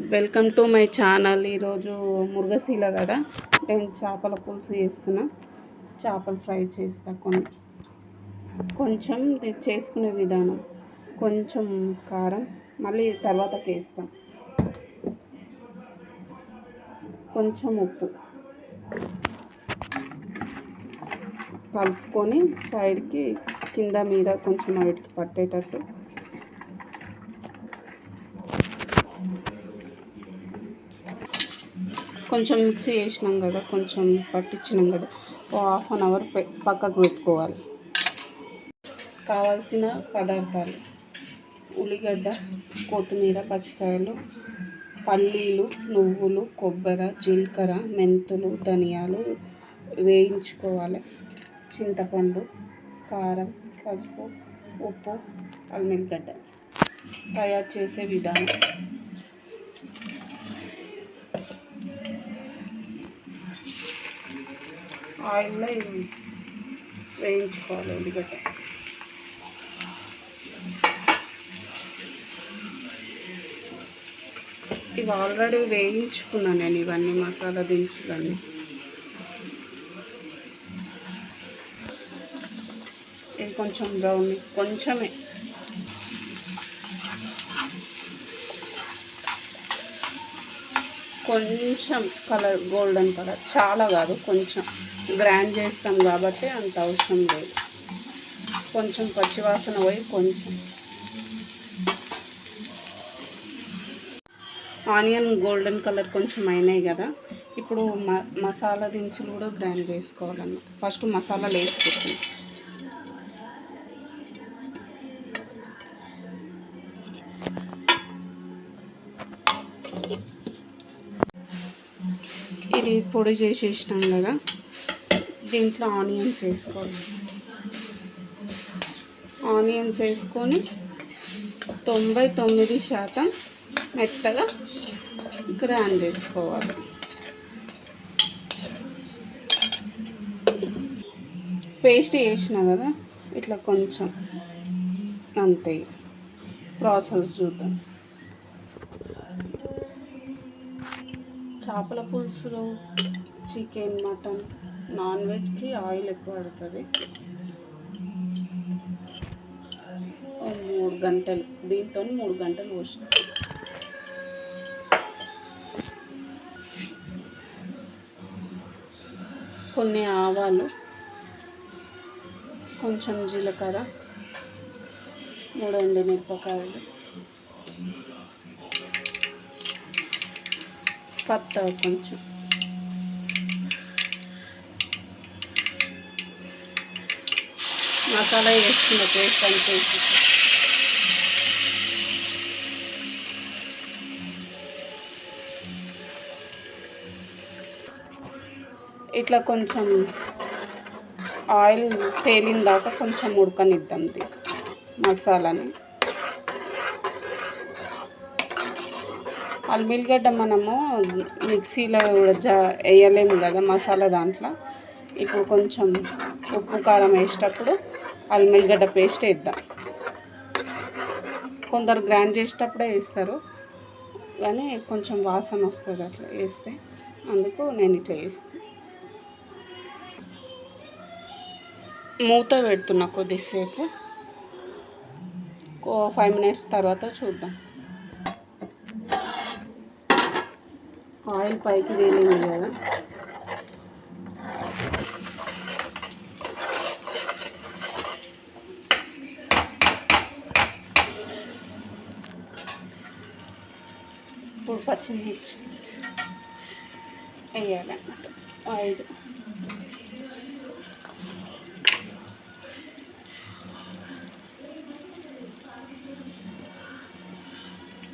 Welcome to my channel. ఈరోజు మురుగశీల కదా. నేను చేపల పులుసు చేస్తున్నా. చేపలు ఫ్రై చేస్తా కొన్ని. కొంచెం చేసుకునే విధానం. కొంచెం కారం. మళ్ళీ తర్వాత వేస్తాం కొంచెం ఉప్పు. కలుపుకొని సైడ్కి కింద మీద కొంచెం వాటికి పట్టేటట్టు కొంచెం మిక్సీ చేసినాం కదా కొంచెం పట్టించినాం కదా ఓ హాఫ్ అన్ అవర్ పక్కకు పెట్టుకోవాలి. కావాల్సిన పదార్థాలు ఉల్లిగడ్డ కొత్తిమీర పచ్చికాయలు పల్లీలు నువ్వులు కొబ్బరి జీలకర్ర మెంతులు ధనియాలు వేయించుకోవాలి. చింతపండు కారం పసుపు ఉప్పు అల్మిగడ్డ తయారు చేసే విధానం. ఆయిల్లో వేయించుకోవాలి ఉల్లిగడ్డ. ఇవి ఆల్రెడీ వేయించుకున్నాను నేను ఇవన్నీ మసాలా దినుసులన్నీ. ఇది కొంచెం బ్రౌన్ కొంచెమే. కొంచెం కలర్ గోల్డెన్ కలర్. చాలా కాదు కొంచెం గ్రైండ్ చేస్తాం కాబట్టి అంత అవసరం లేదు. కొంచెం పచ్చివాసన పోయి కొంచెం. ఆనియన్ గోల్డెన్ కలర్ కొంచెం అయినాయి కదా. ఇప్పుడు మ మసాలా దినుసులు కూడా గ్రైండ్ చేసుకోవాలన్నమాట. ఫస్ట్ మసాలాలు వేసుకుంటాం ఇది పొడి చేసేసినాం కదా. దీంట్లో ఆనియన్స్ వేసుకోవాలి. ఆనియన్స్ వేసుకొని తొంభై తొమ్మిది శాతం మెత్తగా గ్రాండ్ చేసుకోవాలి. పేస్ట్ చేసిన కదా ఇట్లా కొంచెం అంతే. ప్రాసెస్ చూద్దాం. చేపల పులుసులో చికెన్ మటన్ నాన్ వెజ్కి ఆయిల్ ఎక్కువ పడుతుంది. మూడు గంటలు దీంతో మూడు గంటలు పోసిన. కొన్ని ఆవాలు కొంచెం జీలకర్ర మూడు మిరపకాయలు. పత్త కొంచెం మసాలా వేసుకున్న పేస్ట్ అంటే ఇట్లా కొంచెం ఆయిల్ తేలిన దాకా కొంచెం ఉడకనిద్దాం ఇది మసాలాని. అల్మిల్గడ్డ మనము మిక్సీలో కూడా జా వేయలేము కదా మసాలా దాంట్లో. ఇప్పుడు కొంచెం ఉప్పు కారం వేసేటప్పుడు అల్మిల్గడ్డ పేస్ట్ వేద్దాం. కొందరు గ్రైండ్ చేసేటప్పుడే వేస్తారు. కానీ కొంచెం వాసన వస్తుంది అట్లా వేస్తే. అందుకు నేను ఇట్లా వేస్తాను. మూత పెడుతున్నా కొద్దిసేపు. ఫైవ్ మినిట్స్ తర్వాత చూద్దాం. ఆయిల్ పైకి వేలింది కదా. ఇప్పుడు పచ్చిమిర్చి వేయాలన్నమాట. ఐదు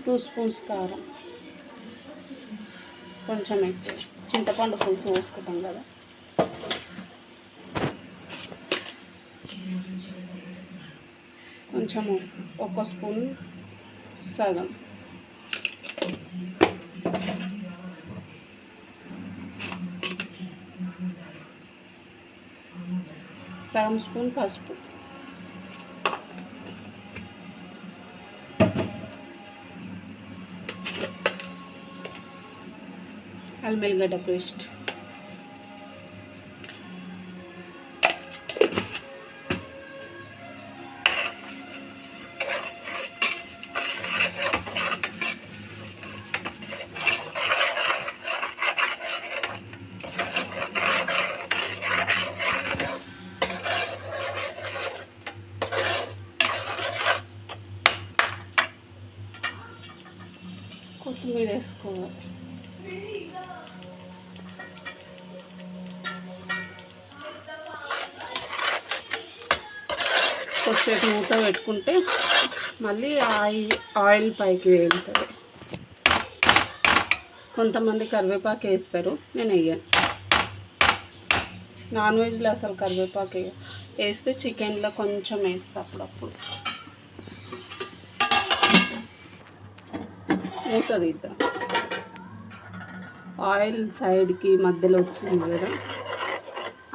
టూ స్పూన్స్ కారం. కొంచెం ఎక్కువ. చింతపండు పులుసు పోసుకుంటాం కదా. కొంచెము ఒక స్పూన్ సగం. సగం స్పూన్ పసుపు. అల్మెల్లిగడ్డ పేస్ట్ కొద్దిసేపు మూత పెట్టుకుంటే మళ్ళీ ఆయిల్ ఆయిల్ పైకి వేగుతుంది. కొంతమంది కరివేపాకు వేస్తారు నేను వేయను. నాన్ వెజ్లో అసలు కరివేపాకు వేయ వేస్తే చికెన్లో కొంచెం వేస్తా అప్పుడప్పుడు. మూత తీద్దాం? ఆయిల్ సైడ్కి మధ్యలో వచ్చింది కదా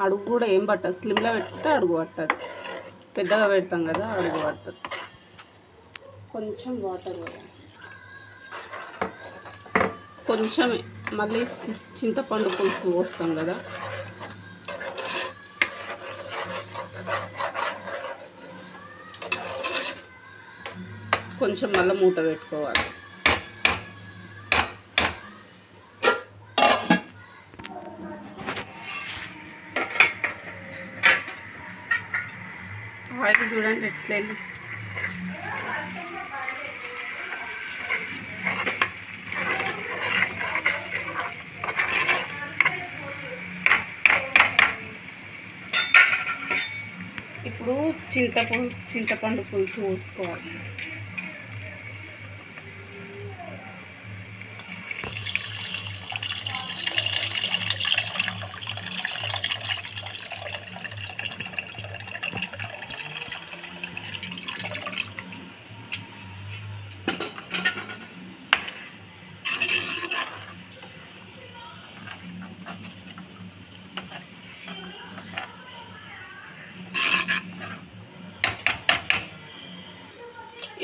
అడుగు కూడా ఏం పట్టదు. స్లిమ్లో పెట్టుకుంటే అడుగు పట్టదు. పెద్దగా పెడతాం కదా అడుగు పట్టదు కొంచెం వాటర్ కొంచెమే మళ్ళీ చింతపండు పులుసు పోస్తాం కదా. కొంచెం మళ్ళీ మూత పెట్టుకోవాలి. ఆయిల్ చూడండి ఎట్లయింది. ఇప్పుడు చింతపండు చింతపండు పులుసు పోసుకోవాలి.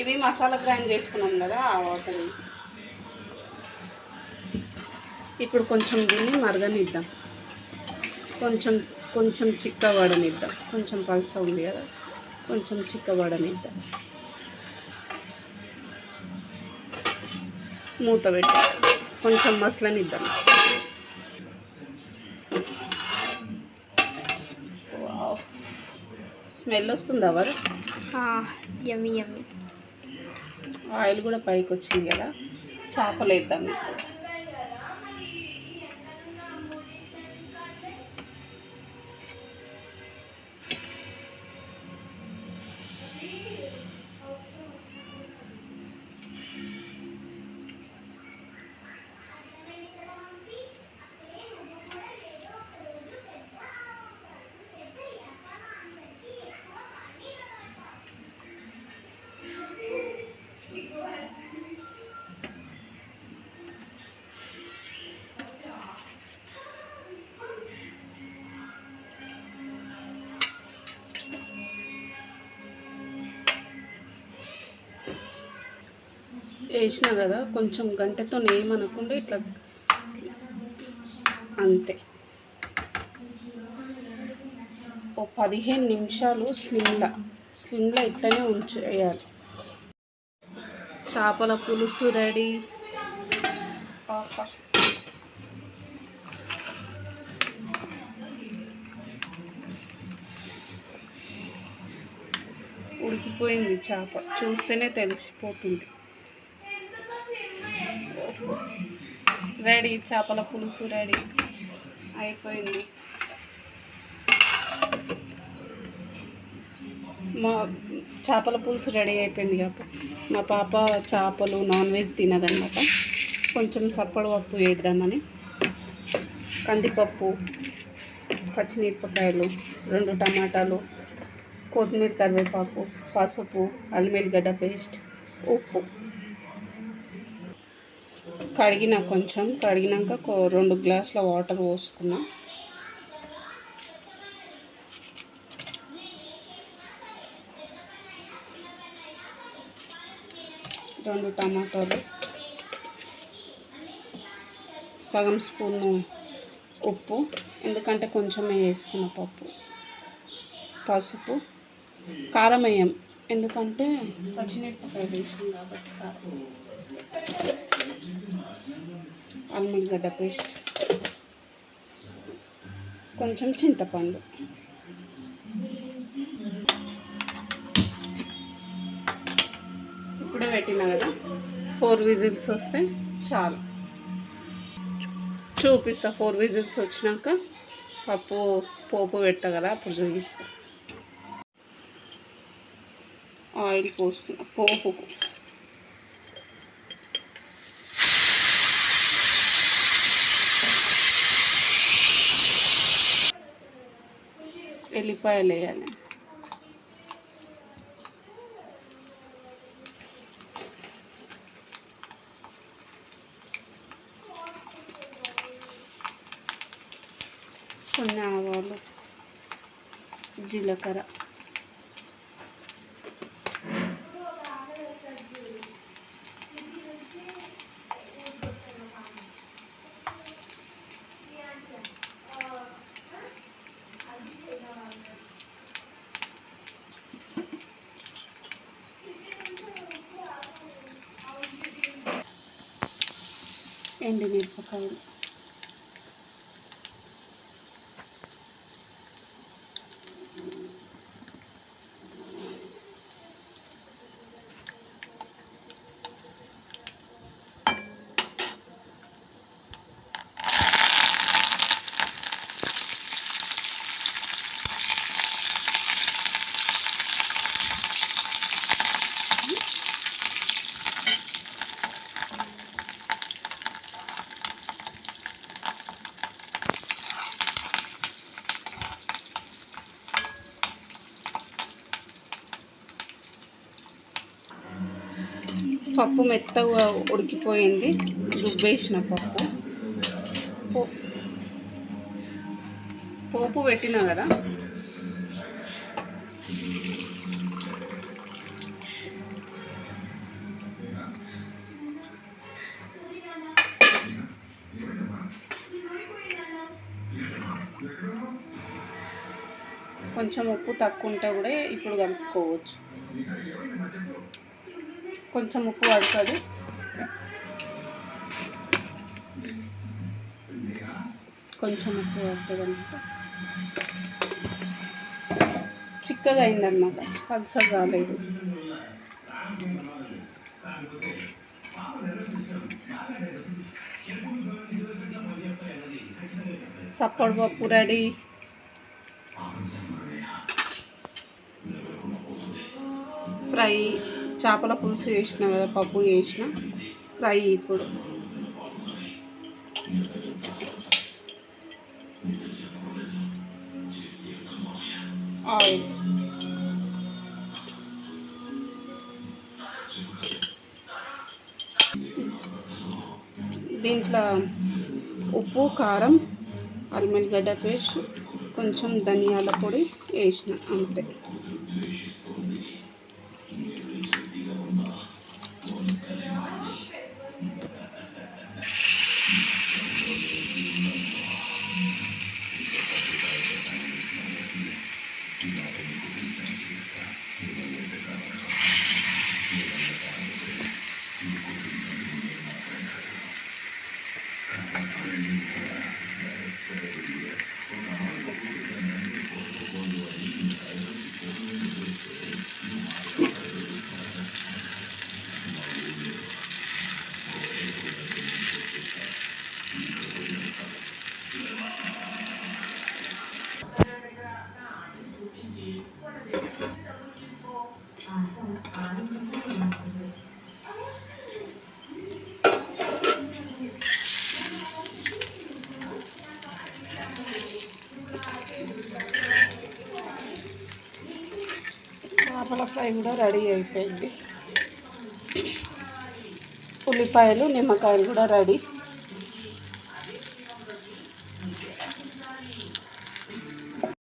ఇవి మసాలా గ్రైండ్ చేసుకున్నాం కదా ఆ వాటర్. ఇప్పుడు కొంచెం దీన్ని మరగనిద్దాం. కొంచెం కొంచెం చిక్క చిక్కబడనిద్దాం కొంచెం పల్స ఉంది కదా కొంచెం చిక్క చిక్కబడనిద్దాం మూత పెట్టి కొంచెం మసలనిద్దాం. వావ్. స్మెల్ వస్తుందా ఎవరు యమ్మి యమ్మి. ఆయిల్ కూడా పైకి వచ్చింది కదా చేపలు వేద్దాం వేసిన కదా కొంచెం గంటతో ఏమనకుండా ఇట్లా అంతే. ఓ పదిహేను నిమిషాలు స్లిమ్లా. స్లిమ్లా ఇట్లనే ఉంచేయాలి. చేపల పులుసు రెడీ. పాప. ఉడికిపోయింది చేప. చూస్తేనే తెలిసిపోతుంది. రెడీ చేపల పులుసు రెడీ. అయిపోయింది. మా చేపల పులుసు రెడీ అయిపోయింది కాబట్టి మా పాప చేపలు నాన్ వెజ్ తినదన్నమాట. కొంచెం సప్పడి పప్పు వేద్దామని. కందిపప్పు పచ్చిమిరపకాయలు రెండు టమాటాలు కొత్తిమీర కరివేపాకు పసుపు అల్లిమెల్లిగడ్డ పేస్ట్ ఉప్పు. కడిగిన కొంచెం కడిగినాక రెండు గ్లాసుల వాటర్ పోసుకున్నా. రెండు టమాటాలు సగం స్పూను ఉప్పు ఎందుకంటే కొంచెమే వేస్తున్న పప్పు పసుపు కారం వేయం. ఎందుకంటే పచ్చిమిరపకాయ వేసాం కాబట్టి కారం అల్లిగడ్డ పేస్ట్. కొంచెం చింతపండు. ఇప్పుడే పెట్టినా కదా? ఫోర్ విజిల్స్ వస్తే చాలు. చూపిస్తా ఫోర్ విజిల్స్ వచ్చినాక. పప్పు పోపు పెట్టా కదా? అప్పుడు చూపిస్తాను ఆయిల్ పోస్తున్నా పోపుకు ఎల్లిపాయలు వేయాలి కొన్ని ఆవాలు జీలకర్ర Thank. పప్పు మెత్తగా ఉడికిపోయింది. రుబ్బేసిన పప్పు. పో- పోపు పెట్టినా కదా? కొంచెం ఉప్పు తక్కువ ఉంటే కూడా ఇప్పుడు కలుపుకోవచ్చు. కొంచెం ఉప్పు పడుతుంది. కొంచెం ఉప్పు పడుతుంది అనమాట చిక్కగా అయిందనమాట పల్సగా కాలేదు సప్పడి పప్పు రెడీ. ఫ్రై. చేపల పులుసు వేసిన కదా పప్పు వేసిన ఫ్రై ఇప్పుడు. ఆయిల్. దీంట్లో ఉప్పు కారం అల్లిగడ్డ పేస్ట్ కొంచెం ధనియాల పొడి వేసిన అంతే. చేపల ఫ్రై కూడా రెడీ అయిపోయింది. ఉల్లిపాయలు నిమ్మకాయలు కూడా రెడీ.